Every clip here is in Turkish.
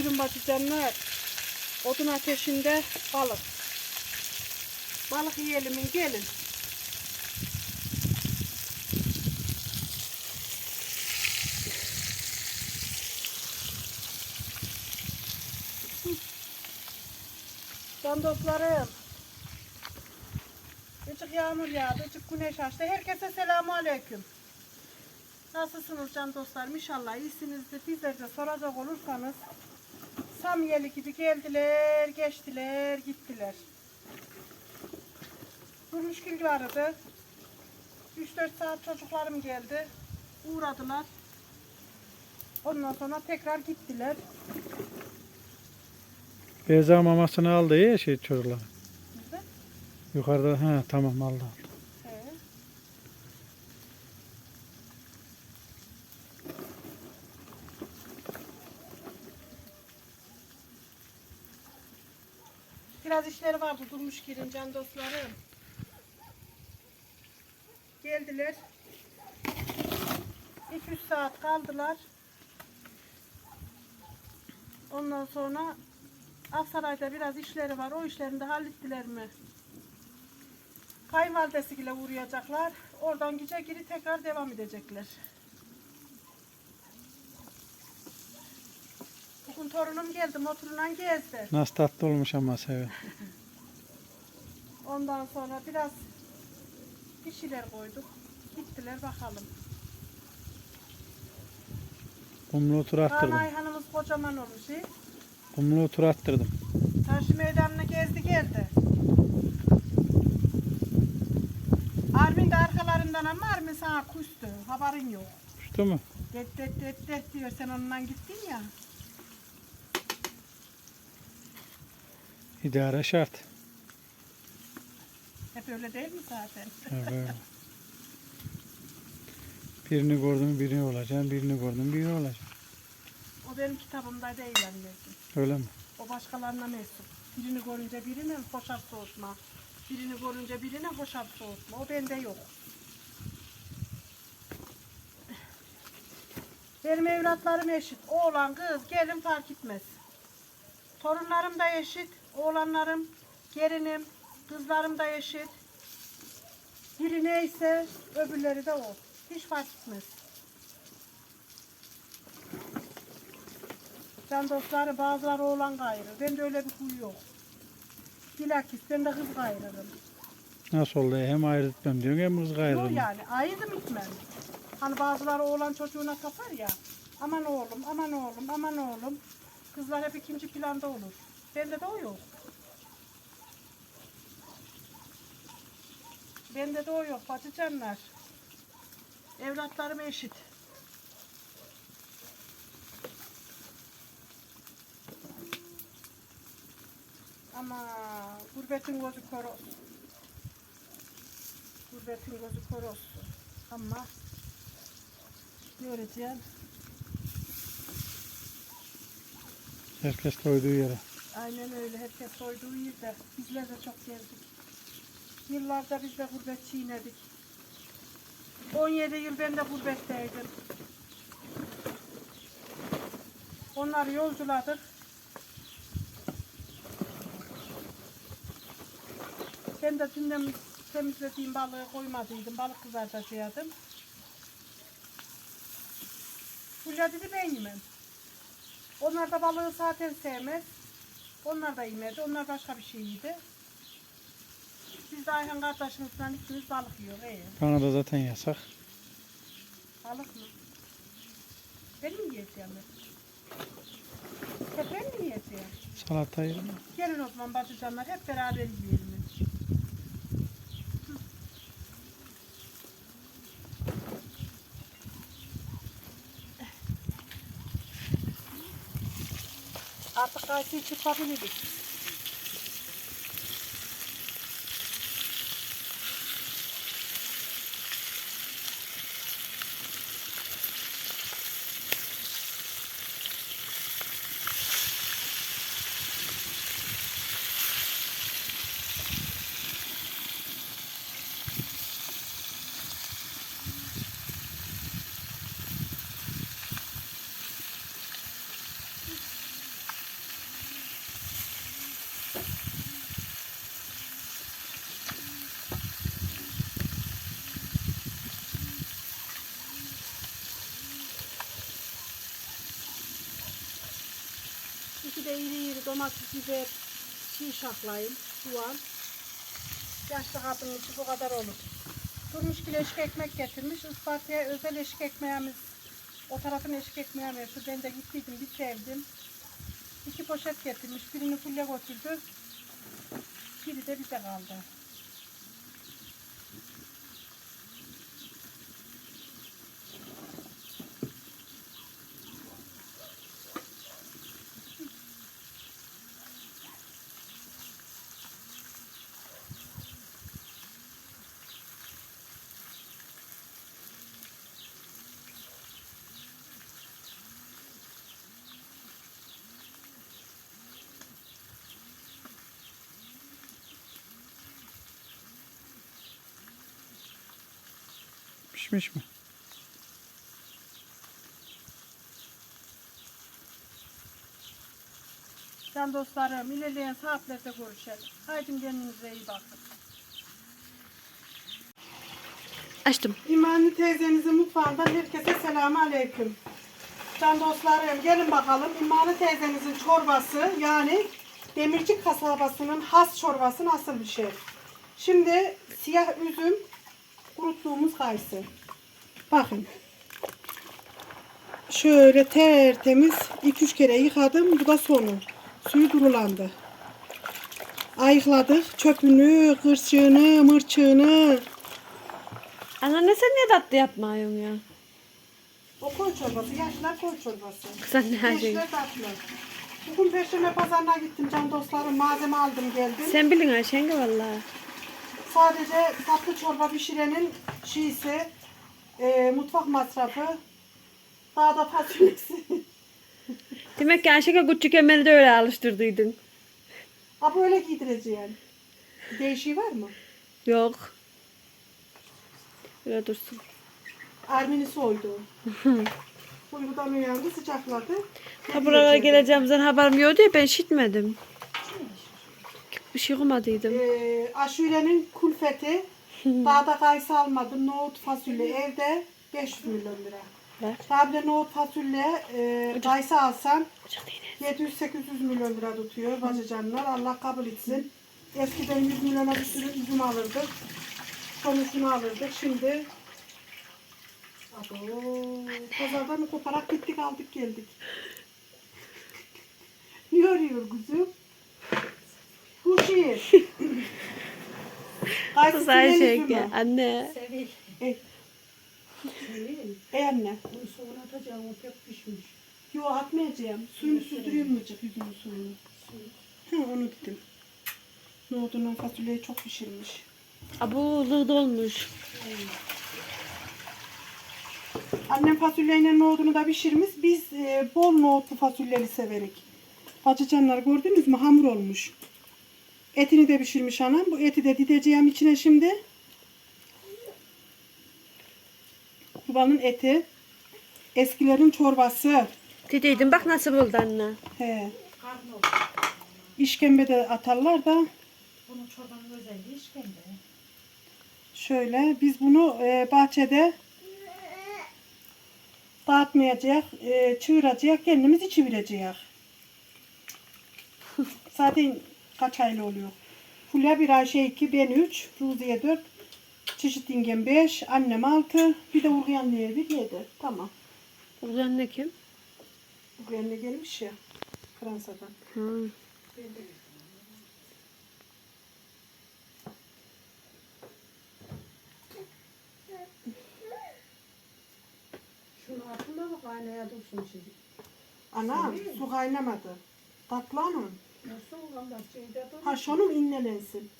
Buyurun bacıcanlar. Odun ateşinde balık. Balık yiyelim gelin. Dostlarım. Azıcık yağmur yağdı, azıcık güneş açtı. Herkese selamun aleyküm. Nasılsınız can dostlarım? İnşallah iyisinizdir. Bizler de soracak olursanız Samyeli gibi geldiler, geçtiler, gittiler. Durmuşgil vardı. 3-4 saat çocuklarım geldi. Uğradılar. Ondan sonra tekrar gittiler. Beyza mamasını aldı ya şey çocuklar. Yukarıda ha tamam aldı. aldı. He. Biraz işleri vardı durmuş girin can dostlarım. Geldiler. 2-3 saat kaldılar. Ondan sonra Aksaray'da biraz işleri var. O işlerini de hallettiler mi? Kayınvalidesiyle uğrayacaklar. Oradan gece geri tekrar devam edecekler. Bugün torunum geldi motorla gezdi. Nasıl tatlı olmuş ama sever. Ondan sonra biraz bir şeyler koyduk. Gittiler bakalım. Kumlu tur attırdım. Ayhan'ımız kocaman olmuş. he? Kumlu tur attırdım. Çarşı meydanını gezdi geldi. Armin de arkalarından ama Armin sana kustu. Haberin yok. Uçtu mu? Det det det det diyor sen onunla gittin ya. İdare şart. Hep öyle değil mi zaten? Ha, böyle. Birini gördüm birini olacak, birini gördüm biri olacak. O benim kitabımda değil anneciğim. Öyle mi? O başkalarına mensup. Birini görünce birini hoşaf soğutma. Birini görünce birine hoşaf soğutma. O bende yok. Benim evlatlarım eşit. Oğlan, kız, gelin fark etmez. Torunlarım da eşit. Oğlanlarım, gelinim, kızlarım da eşit. Biri neyse öbürleri de o. Hiç fark etmez. Can dostları bazıları oğlan kayırır. Bende öyle bir huy yok. Bilakis ben de kız kayırırım. Nasıl oldu? Hem ayırt etmem diyorsun hem kız Yok gayrı. yani ayırdım itmem. Hani bazıları oğlan çocuğuna kapar ya. Aman oğlum, aman oğlum, aman oğlum. Kızlar hep ikinci planda olur. Bende de o yok. Bende de o yok bacı canlar. Evlatlarım eşit. Ama gurbetin gözü kör olsun. Gurbetin gözü kör olsun. Ama ne öğreteceğim? Herkes koyduğu yere. Aynen öyle. Herkes soyduğu yerde. Bizler de çok gezdik. Yıllarda biz de gurbet çiğnedik. 17 yıl ben de gurbetteydim. Onlar yolculadık. Ben de dünden temizlediğim balığı koymadıydım. Balık kızartacaktım. Fulya dedi ben yemem. Onlar da balığı zaten sevmez. Onlar da yemedi. Onlar başka bir şey yedi. Biz de Ayhan kardeşimizle ikimiz balık yiyor. İyi. Kanada zaten yasak. Balık mı? Ben mi yiyeceğim? Hep ben mi yiyeceğim? Salata yerim. Gelin o zaman bacıcanlar hep beraber yiyelim. Hı. Artık kayısıyı çırpabiliriz. domates, biber, çiğ şaklayayım, soğan. Yaşlı kadının bu kadar olur. Durmuş ki eşik ekmek getirmiş. Isparta'ya özel eşik ekmeğimiz. O tarafın eşik ekmeği meşhur. Ben de gittiydim, bir sevdim. İki poşet getirmiş. Birini fulle götürdü. Biri de bize kaldı. Pişmiş mi? Can dostlarım, ilerleyen saatlerde görüşelim. Haydi kendinize iyi bakın. Açtım. İmani teyzenizin mutfağından herkese selamun aleyküm. Can dostlarım gelin bakalım İmani teyzenizin çorbası yani Demircik kasabasının has çorbası nasıl bir şey. Şimdi siyah üzüm kuruttuğumuz kayısı. Bakın. Şöyle tertemiz 2-3 kere yıkadım. Bu da sonu. Suyu durulandı. Ayıkladık. Çöpünü, kırçığını, mırçığını, Anneanne sen niye tatlı yapmıyorsun ya? O koy çorbası, yaşlar koy çorbası. Sen ne şey. Gençler tatlı. Bugün Perşembe pazarına gittim can dostlarım. Malzeme aldım geldim. Sen bilin Ayşenge valla. Sadece tatlı çorba pişirenin şeysi, e, mutfak masrafı, daha da fasulyesi. Demek ki Ayşenge küçükken beni de öyle alıştırdıydın. ha böyle giydireceğim. Değişiği var mı? Yok. Öyle dursun. Armini soydu. Uykudan uyandı, sıcakladı. Ha buralara geleceğimizden haberim yoktu ya ben işitmedim. Bir şey okumadıydım. Ee, aşurenin kulfeti, daha da kayısı almadım. Nohut fasulye evde 500 milyon lira. Ver. Tabi de nohut fasulye e, kayısı yine. 700-800 milyon lira tutuyor bacıcanlar. Allah kabul etsin. Eskiden 100 milyona bir sürü üzüm alırdık. Konusunu alırdık. Şimdi Abo, pazardan koparak gittik aldık geldik. Ne arıyor kuzum? Bu şey. Kayısı Kız silen Ayşenge. üzümü. Anne. Ey. Ey anne. Bunu sonra atacağım o pek pişmiş. Yo atmayacağım. Suyunu süzdürüyorum azıcık yüzümün suyunu. Ha onu dedim. Nohudunun fasulyeyi çok pişirmiş. Abu lığda olmuş. Annem fasulyeyle nohudunu da pişirmiş. Biz e, bol nohutlu fasulyeli severik. Bacıcanlar gördünüz mü? Hamur olmuş. Etini de pişirmiş anam. Bu eti de dideceğim içine şimdi. Babanın eti. Eskilerin çorbası. Dedeydim bak nasıl oldu anne. He. Karnı oldu. İşkembe de atarlar da. Bunun çorbanın özelliği işkembe. Şöyle biz bunu e, bahçede dağıtmayacak, e, çığıracak, kendimiz içivireceğiz. Zaten kaç aylı oluyor? Fulya bir Ayşe 2, ben 3, Ruziye 4, çeşit yengem 5, annem 6, bir de Urgen diye bir 7. Tamam. Bu anne kim? Urgen de gelmiş ya Fransa'dan. Hı. Şunu atma mı kaynaya dursun şimdi. Ana su kaynamadı. Tatlı şeyde dur. Ha şunun innelensin.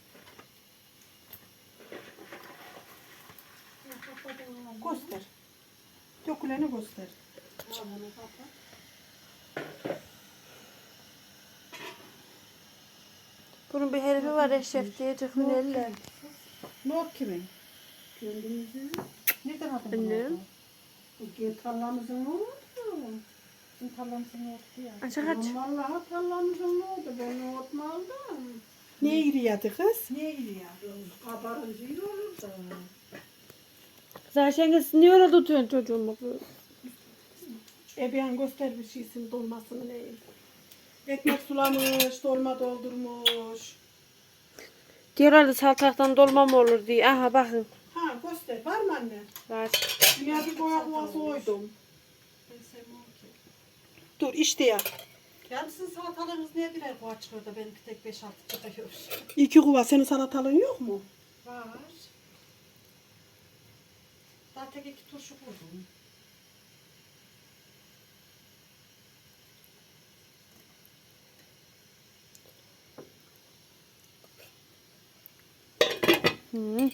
Göster. Döküleni göster. Bunun bir herifi var eşref diye cıhminelle. Not kimin? Kendimizin. Nereden bunu? Annem. Bu tarlamızın ne oldu? Bizim tarlamızın notu ya. Açık aç. Vallahi oldu? Ben mu aldım? Ne iriyadı kız? Ne iriya? Kabarıcı iyi olur da. Kız Ayşenge siz niye öyle tutuyorsun çocuğumu? Ebeyan göster bir şeysin dolmasını neyim. Ekmek sulamış, dolma doldurmuş. Diyorlar da saltaktan dolma mı olur diye. Aha bakın. Ha göster. Var mı anne? Var. Dünya bir boya kovası koydum. Dur işte ya. Yani sizin salatalığınız niye birer boğa çıkıyor da benimki tek 5-6 çıkıyor? İki kuva. Senin salatalığın yok mu? Var. Daha tek iki turşu kurdum. Hı.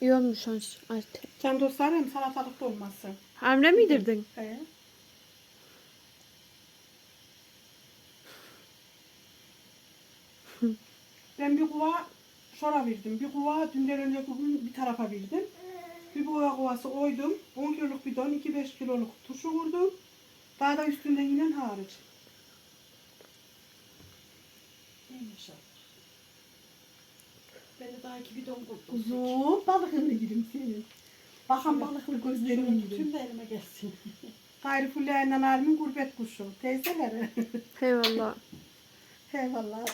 İyi olmuş artık. Can dostlarım salatalık dolması. Hamle mi yedirdin? He. Ben bir kuva şora verdim. Bir kuva dünden önceki gün bir tarafa verdim. Bir kuva kovası koydum. 10 kiloluk bidon, 2-5 kiloluk turşu vurdum. Daha da üstünde yine hariç. İnşallah. Ben de daha iki bidon kurdum. Kuzum balıkını yedim senin. Bakan balıklı gözlerini Şöyle yedim. tüm de elime gelsin. Gayrı Fulya'yla Narim'in gurbet kuşu. Teyzeleri. Eyvallah. Eyvallah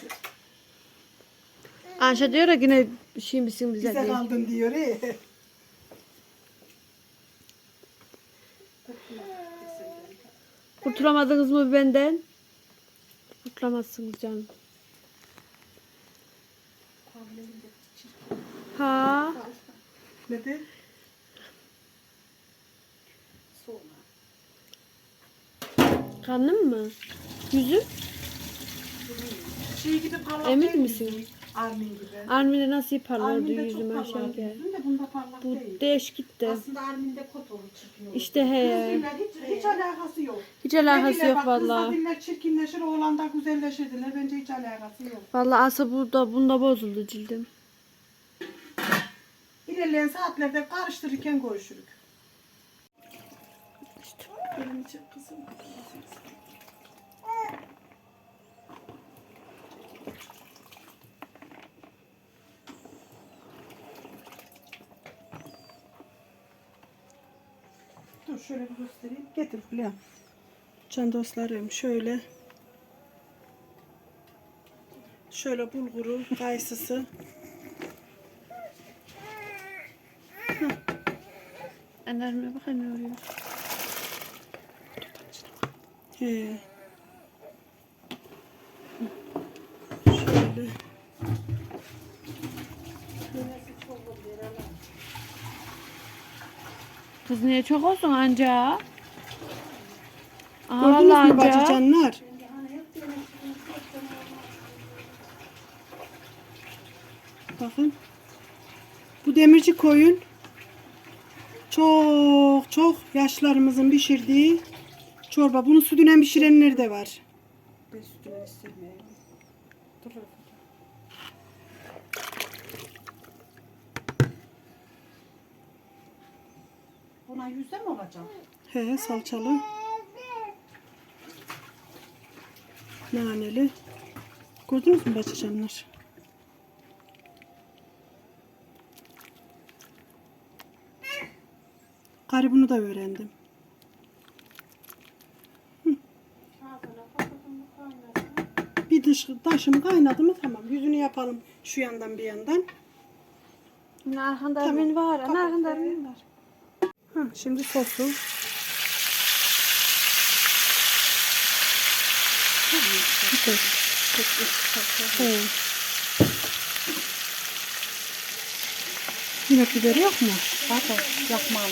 Anşa diyor ya yine bir şey misin bize Bize diye. kaldın diyor. He. Kurtulamadınız mı benden? Kurtulamazsınız canım. Ha? Ne de? Karnın mı? Yüzün? Şey gibi parlak Emin misin? Armin gibi. Armin'e nasıl parlardı Armin'de çok yüzüm parlak aşağıya. yüzün de bunda parlak Bu değil. değişik gitti. Aslında Armin'de kot olur çıkıyor. İşte he. Hiç, hiç alakası yok. Hiç alakası Dediler yok bak, valla. Kızla diller çirkinleşir, oğlan da güzelleşir dediler. Bence hiç alakası yok. Valla asa burada bunda bozuldu cildim. İlerleyen saatlerde karıştırırken görüşürük. Elini çek kızım. Dur şöyle bir göstereyim. Getir Fulya. Can dostlarım şöyle. Şöyle bulguru, kayısısı. Annelerime bak ne oluyor. He. Şöyle. Kız niye çok olsun anca? Gördünüz mü anca. bacıcanlar? Bakın. Bu demirci koyun çok çok yaşlarımızın pişirdiği çorba. Bunu sütüne pişirenler de var. Ben sütüne istemiyorum. Dur. Buna yüzde mi olacak? He salçalı. Naneli. Gördünüz mü bacıcanlar? Garibunu da öğrendim. Bir dış, taşım kaynadı mı tamam. Yüzünü yapalım şu yandan bir yandan. Yine arkanda Tamam. Armin var. Ana Kapat. arkanda Armin var. Şimdi sosu. Bitir. He. Yine biber yok mu? Bak o yakmalı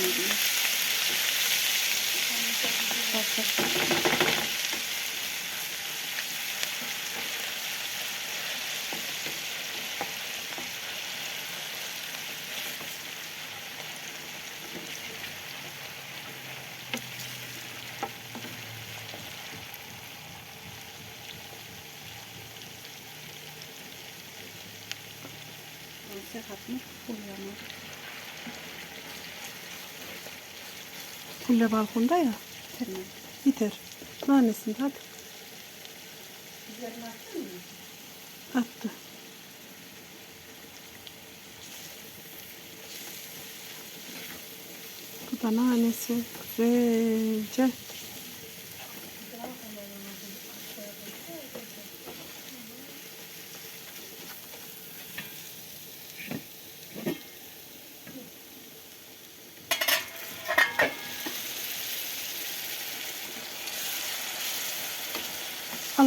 Fulya balkonda ya. Biter mi? Biter. Nanesini hadi. Attı. Bu da nanesi güzelce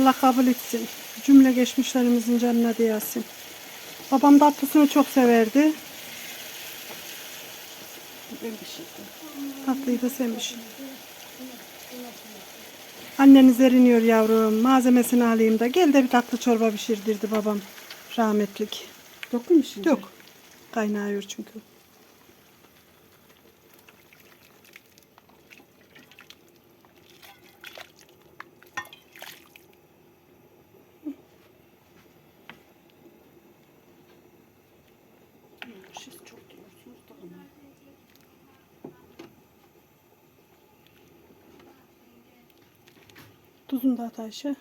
Allah kabul etsin. Cümle geçmişlerimizin canına diyesin. Babam tatlısını çok severdi. Tatlıyı da sevmiş. Anneniz eriniyor yavrum. Malzemesini alayım da gel de bir tatlı çorba pişirdirdi babam. Rahmetlik. Yok mu şimdi? Yok. Kaynıyor çünkü. Tuzunu da at Ayşe.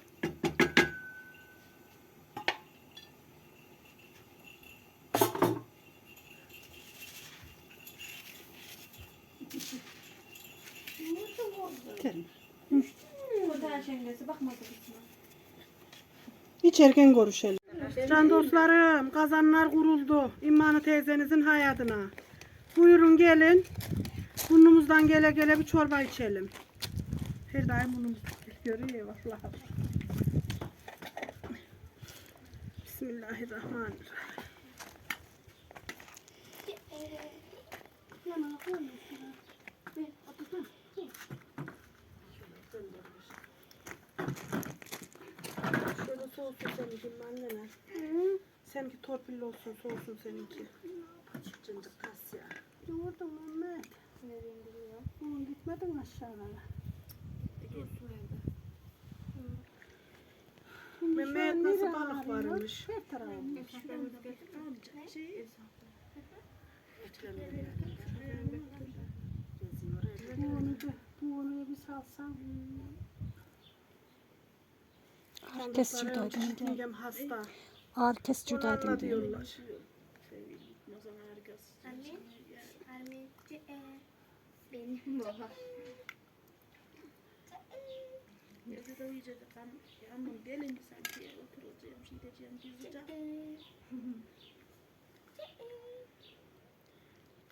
Terim. İçerken görüşelim. Can dostlarım, kazanlar kuruldu. İmmanı teyzenizin hayatına. Buyurun gelin. Burnumuzdan gele gele bir çorba içelim. Her daim burnumuz görüyor vallahi. Bismillahirrahmanirrahim. Şöyle soğusun seninki annene. Seninki torpilli olsun, soğusun seninki. Cıncık kas ya. Yoğurdum Mehmet. Nereye indiriyor? Oğlum gitmedin aşağılara. Mehmet nasıl balık varmış? Her tarafı. Bunu bir salsam. Herkes cüdaydı. Hasta. Herkes cüdaydı. diyorlar. Anne, Ahmetçi e, benim baba.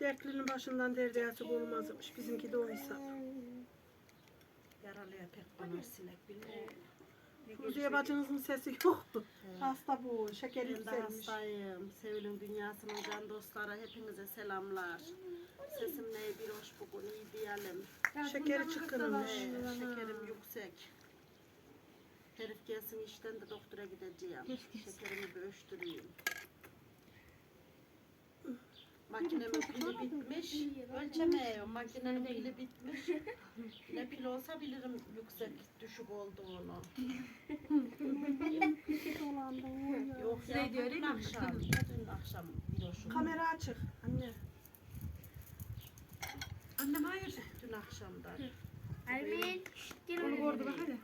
Dertlinin başından derdiyası olmazmış. Bizimki de oysa. Yaralıya pek bana sinek bilir. Fuziye bacınızın sesi yoktu. Hasta bu. De yükselmiş. hastayım. Sevil'in dünyasının can dostları hepinize selamlar. Sesim ne bir hoş bugün iyi diyelim. Şekeri çıkınmış. Şekerim yüksek. Herif gelsin işten de doktora gideceğim. Şekerimi bir ölçtüreyim. Makinemin pili bitmiş. Ölçemiyorum. Makinenin pili bitmiş. Ne pil olsa bilirim yüksek düşük olduğunu. Yok ya dün akşam. Dün akşam. Kamera açık. Anne. Annem hayır. Dün akşamdan. Ermin, gel oraya.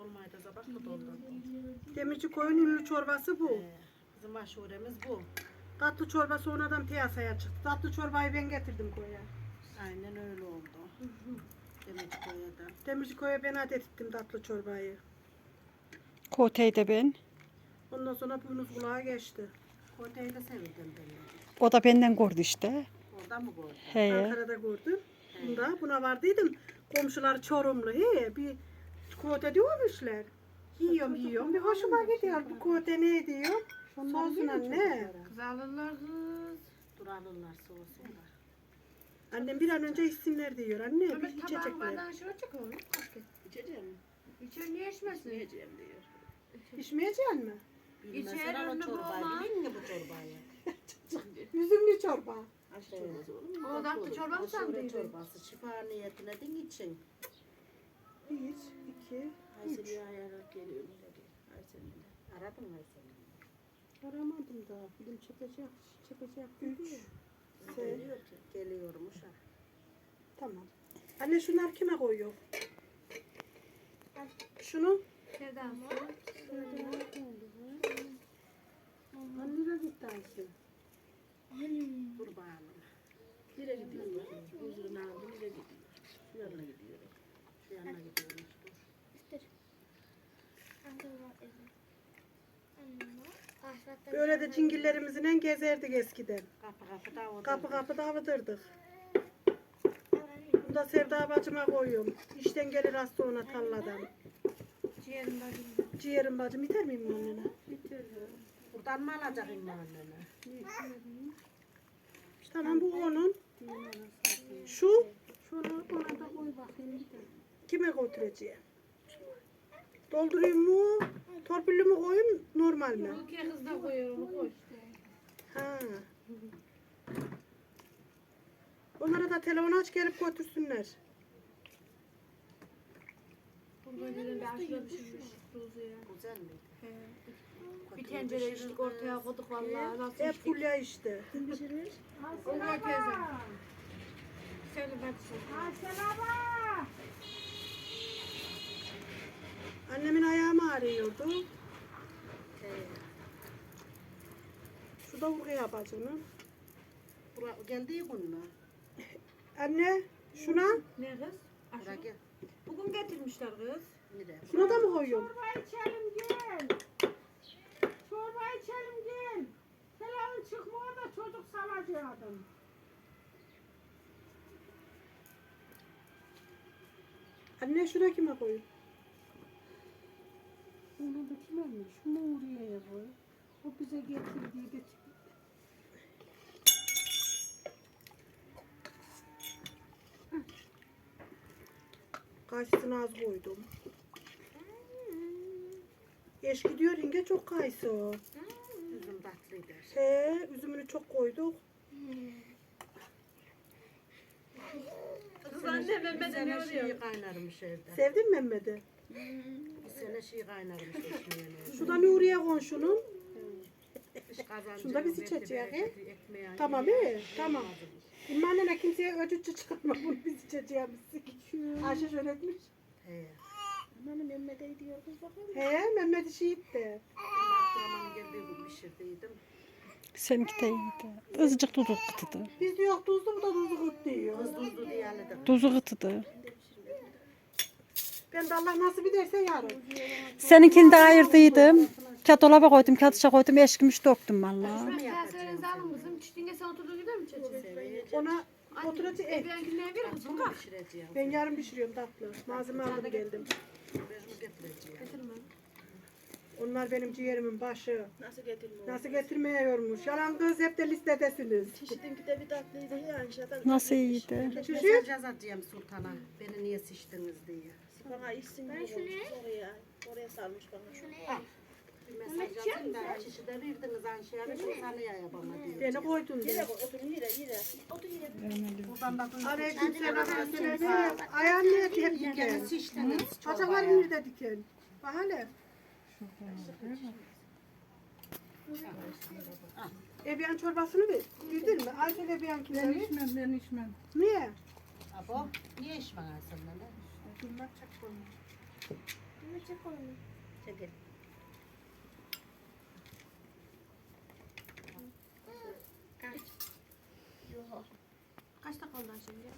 Dolmayı da sabah mı doldurdum? Demirci koyun ünlü çorbası bu. Ee, bizim aşuremiz bu. Tatlı çorba sonradan piyasaya çıktı. Tatlı çorbayı ben getirdim koya. Aynen öyle oldu. Demek koyada. Demirci koya ben adet ettim tatlı çorbayı. Kotey de ben. Ondan sonra burnuz kulağa geçti. Koyayı da sevirdim ben. O da benden gördü işte. Orada mı gördün? He. Ankara'da gördüm. Bunda buna vardıydım. Komşular Çorumlu. He bir kote diyormuşlar. Yiyorum yiyorum. Bir hoşuma gidiyor. Bu kote ne diyor? Soğusun anne. Dur alırlar soğusun da. Annem bir an önce içsinler diyor. Anne bir içecekler. İçeceğim mi? İçeceğim diyor. İçmeyecek mi? Bilmezler o çorbayı. Bilin mi bu çorbayı? Üzümlü çorba. Aş çorbası olur mu? O da çorba mı sandın? çorbası. Şifa niyetine din için. Bir, iki, Aysel ya ayarak geliyor. Aysel'in Aradın mı Aysel'i? aramadım da. Film çekecek. Çekecek. Üç. Şey, Geliyor ki. Geliyormuş ha. tamam. Anne şunlar kime koyuyor? Şunu? Anne de gitti Ayşe. Kurbanım. Nereye gidiyor? Yüzünü aldı. Nereye gidiyor? Şu yanına gidiyor. Şu yanına gidiyormuş. Dur. Böyle de cingillerimizle gezerdik eskiden. Kapı kapı. Kapı kapı davıdırdık. Bunu da Sevda bacıma koyuyorum. İşten gelir az sonra tarladan. Ciğerim bacım. Ciğerim bacım biter miyim annene? Buradan mı alacağım annene? Tamam bu onun. Şu Şunu ona da koy bakayım kime götüreceğim? Doldurayım mı? Torpilli mi koyayım? Normal mi? Rukiye kız da koyuyor onu koy. Ha. Onlara da telefon aç gelip götürsünler. Burada birinde aşure pişirmiş Ruziye. Güzel mi? Bir tencere içtik ortaya koyduk vallahi. Nasıl Hep içtik? fulya işte. O koy teyze. Söyle bak Annemin ayağı ağrıyordu. Şu da buraya bacının. Bura geldiği gün mü? Anne şuna, Ne kız? Bura gel. Bugün getirmişler kız. Nereye? şuna da mı koyuyorum? içelim gel. Çorba içelim gel. Helal çıkmıyor da çocuk salacaktım. Anne şuna kime koyayım? Onu da kimemiş? Nuriye'ye koy. O bize getirdiği getir. Kayısını az koydum. Eşki diyor yenge çok kayısı o. Üzüm tatlıydı. He, üzümünü çok koyduk. Kız anne sene ne oluyor? kaynarmış evde. Sevdin mi Mehmet'i? Sene şey kaynarmış eşmeğine. Şu da Nuriye kazancı. Şunu da biz içeceğiz he? Tamam iyi, tamam. İmma annene kimseye öcücü çıkartma bunu biz içeceğimiz. Ayşe şöyle etmiş. He. Anneannem Mehmet'e diyor kız bakayım. He, Mehmet işi gitti. Abdurrahman'ın geldiği gün pişirdiydim. Seninki de iyiydi. Azıcık tuzu kıtıdı. Biz diyor tuzlu bu da tuzlu kurt diyor. Kız tuzlu diye halledim. Tuzu kıtıdı. Ben de Allah nasip ederse yarın. Seninkini de ayırdıydım. Kağıt dolaba koydum, kağıt içe koydum, eşkimiş döktüm valla. Yapacağım? Kasenizi alın kızım. Çiftliğine sen oturduğun gider mi çocuğum? Ona oturacak et. Benimkinden bir kızım kalk. Ben yarın pişiriyorum tatlı. Malzeme aldım geldim. Ben getireceğim. Onlar benim ciğerimin başı. Nasıl getirmiyor? Nasıl getirmiyormuş. Yalan kız hep de listedesiniz. Nasıl iyiydi? Mesaj yazacağım sultana. Beni niye seçtiniz diye. Ben şunu Bir mesaj yazayım da şişi de verdiniz Ayşe'ye. Sultanı'ya yapama diye. Beni koydun diye. Buradan da Aleyküm selam. Ayağın niye hep diken? Bacakların çorbaya. nerede diken? Bak hele. Ebiyan çorbasını ver. Bildin mi? Ayşe Ebiyankine Ben ver. içmem ben içmem. Niye? Abo, niye içmen Ayşe'nin öyle? Çekil. Kaç dakika oldu şimdi?